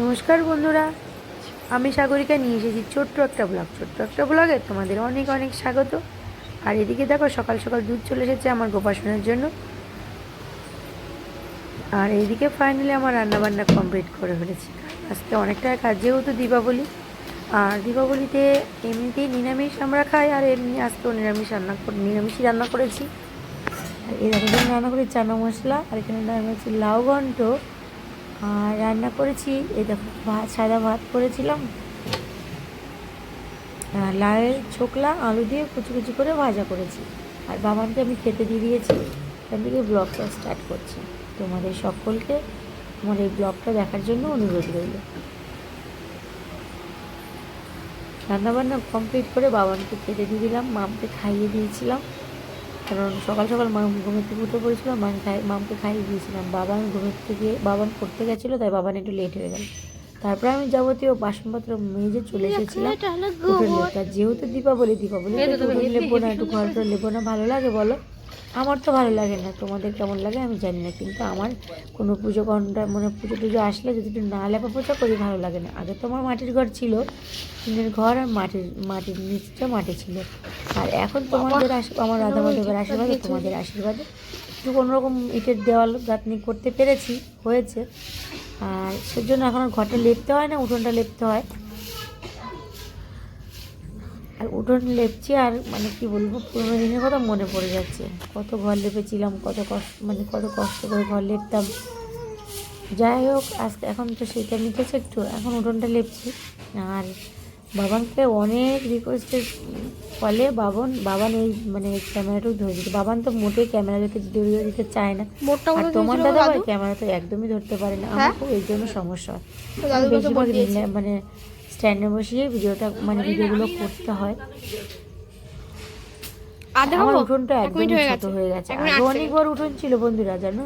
নমস্কার বন্ধুরা, আমি সাগরিকা নিয়ে এসেছি ছোট্ট একটা ব্লগ ছোট্ট একটা ব্লগে তোমাদের অনেক অনেক স্বাগত। আর এদিকে দেখো, সকাল সকাল দুধ চলে এসেছে আমার গোপাসনের জন্য। আর এইদিকে ফাইনালি আমার রান্নাবান্না কমপ্লিট করে ফেলেছি। আজকে অনেকটা কাজ, যেহেতু দীপাবলি, আর দীপাবলিতে এমনিতেই নিরামিষ আমরা খাই, আর এমনি আজকেও নিরামিষ রান্না করে, নিরামিষই রান্না করেছি। আর এখানে রান্না করেছি চানা মশলা, আর এখানে রান্না করেছি লাউ ঘন্ট আর রান্না করেছি, এই দেখো, ভাত, সাদা ভাত করেছিলাম। লাউয়ের ছোকলা, আলু দিয়ে কুচি কুচি করে ভাজা করেছি। আর বাবানকে আমি খেতে দিয়ে দিয়েছি। এখান থেকে ব্লগটা স্টার্ট করছি। তোমাদের সকলকে আমার এই ব্লগটা দেখার জন্য অনুরোধ রইল। রান্নাবান্না কমপ্লিট করে বাবানকে খেতে দিয়ে দিলাম, মামকে খাইয়ে দিয়েছিলাম। কারণ সকাল সকাল মা ঘুমের থেকে উঠে পড়েছিল মা খাই মামকে খাইয়ে দিয়েছিলাম। আমি ঘুমের থেকে বাবা পড়তে গেছিল তাই বাবা একটু লেট হয়ে গেল। তারপরে আমি যাবতীয় বাসনপত্র মেজে চলে এসেছিলাম। যেহেতু দীপাবলি দীপাবলি একটু না একটু ঘর লেবো না ভালো লাগে বলো? আমার তো ভালো লাগে না। তোমাদের কেমন লাগে আমি জানি না কিন্তু আমার কোনো পুজো ঘণ্টা মানে পুজো টুজো আসলে যদি একটু না লেপা পোছা করি ভালো লাগে না। আগে তো আমার মাটির ঘর ছিল টিনের ঘর আর মাটির মাটির নিচটা মাটি ছিল। আর এখন তোমাদের আশ- আমার রাধা মাধবের আশীর্বাদে তোমাদের আশীর্বাদে একটু কোনোরকম ইটের দেওয়াল গাঁথনি করতে পেরেছি হয়েছে। আর সেজন্য এখন আর ঘরটা লেপতে হয় না উঠোনটা লেপতে হয়। আর উঠোন লেপছি আর মানে কি বলব পুরোনো দিনের কথা মনে পড়ে যাচ্ছে। কত ঘর লেপেছিলাম কত কষ্ট মানে কত কষ্ট করে ঘর লেপতাম। যাই হোক আজকে এখন তো সেটা মিটেছে একটু এখন উঠোনটা লেপছি। আর বাবানকে অনেক রিকোয়েস্টের ফলে বাবন বাবান এই মানে ক্যামেরাটাও ধরে দিতে বাবান তো মোটেই ক্যামেরা দিতে ধরে দিতে চায় না। আর তোমার দাদা? ক্যামেরা তো একদমই ধরতে পারে না। আমার হ্যাঁ? খুব এই জন্য সমস্যা হয়। মানে স্ট্যান্ডে বসিয়ে ভিডিওটা মানে ভিডিওগুলো করতে হয়। আমার উঠোনটা একদমই হয়ে ছোট গেছে। হয়ে গেছে। আগে আট অনেক সেকেন্ড। বড় উঠোন ছিল বন্ধুরা জানো?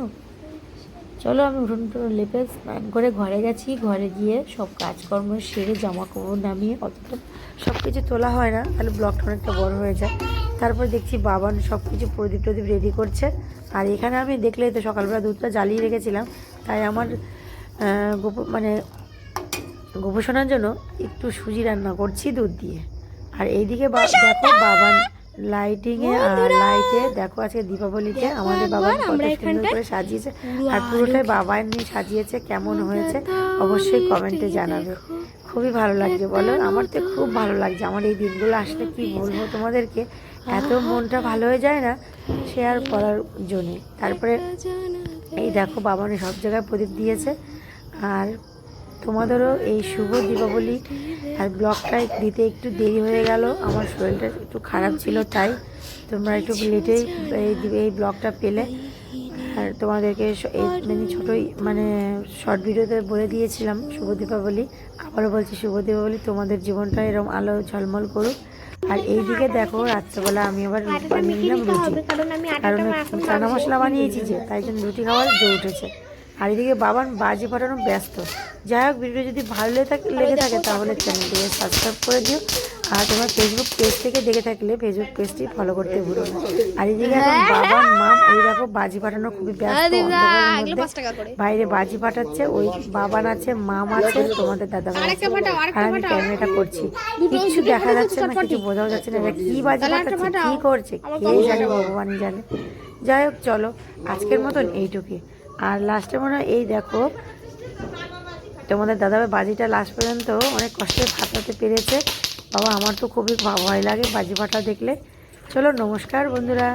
চলো আমি উঠোন টুটন লেপে স্নান করে ঘরে গেছি। ঘরে গিয়ে সব কাজকর্ম সেরে জামা কাপড় নামিয়ে অতটা সব কিছু তোলা হয় না তাহলে ব্লগটা অনেকটা বড় হয়ে যায়। তারপর দেখছি বাবান সব কিছু প্রদীপ টদীপ রেডি করছে। আর এখানে আমি দেখলেই তো সকালবেলা দুধটা জ্বালিয়ে রেখেছিলাম। তাই আমার মানে গবেষণার জন্য একটু সুজি রান্না করছি দুধ দিয়ে। আর এইদিকে বা- দেখো বাবান লাইটিং এ আর লাইটে দেখো আজকে দীপাবলিতে আমাদের বাবা কত আমরা সুন্দর করে সাজিয়েছে। আর পুরোটাই বাবাই নিয়ে সাজিয়েছে কেমন হয়েছে অবশ্যই কমেন্টে জানাবে। খুবই ভালো লাগছে বলো। আমার তো খুব ভালো লাগছে। আমার এই দিনগুলো আসলে কি বলব তোমাদেরকে? এত মনটা ভালো হয়ে যায় না শেয়ার করার জন্যে। তারপরে এই দেখো বাবানে সব জায়গায় প্রদীপ দিয়েছে। আর তোমাদেরও এই শুভ দীপাবলি আর ব্লগটা দিতে একটু দেরি হয়ে গেল। আমার শরীরটা একটু খারাপ ছিল তাই তোমরা একটু লেটেই এই ব্লগটা পেলে। আর তোমাদেরকে মানে ছোটোই মানে শর্ট ভিডিওতে বলে দিয়েছিলাম শুভ দীপাবলি। আবারও বলছি শুভ দীপাবলি। তোমাদের জীবনটা এরকম আলো ঝলমল করুক। আর এইদিকে দেখো, রাত্রেবেলা আমি আবার বানিয়ে নিলাম রুটি। কারণ চানা মশলা বানিয়েছি যে, তাই জন্য রুটি খাওয়ার জো উঠেছে। আর এদিকে বাবান বাজি ফাটানো ব্যস্ত। যাই হোক ভিডিও যদি ভালো লেগে থাকে লেগে থাকে তাহলে চ্যানেলটিকে সাবস্ক্রাইব করে দিও। আর তোমার ফেসবুক পেজ থেকে দেখে থাকলে ফেসবুক পেজটি ফলো করতে ভুলো না। আর এদিকে এখন বাবান মাম ওই দেখো বাজি ফাটানো খুবই ব্যস্ত। বাইরে বাজি ফাটাচ্ছে ওই বাবান আছে মাম আছে তোমাদের দাদা আর আমি। ক্যামেরাটা করছি। কিছু দেখা যাচ্ছে না কিছু বোঝাও যাচ্ছে না এটা কি বাজি ফাটাচ্ছে কি করছে কে জানে সময়। ভগবানই জানে। যাই হোক চলো আজকের মতন এইটুকুই। আর লাস্টে মনে হয় এই দেখো, তোমাদের দাদাভাই বাজিটা লাস্ট পর্যন্ত অনেক কষ্টে ফাটাতে পেরেছে। বাবা, আমার তো খুবই ভয় লাগে বাজি ফাটা দেখলে। চলো, নমস্কার বন্ধুরা।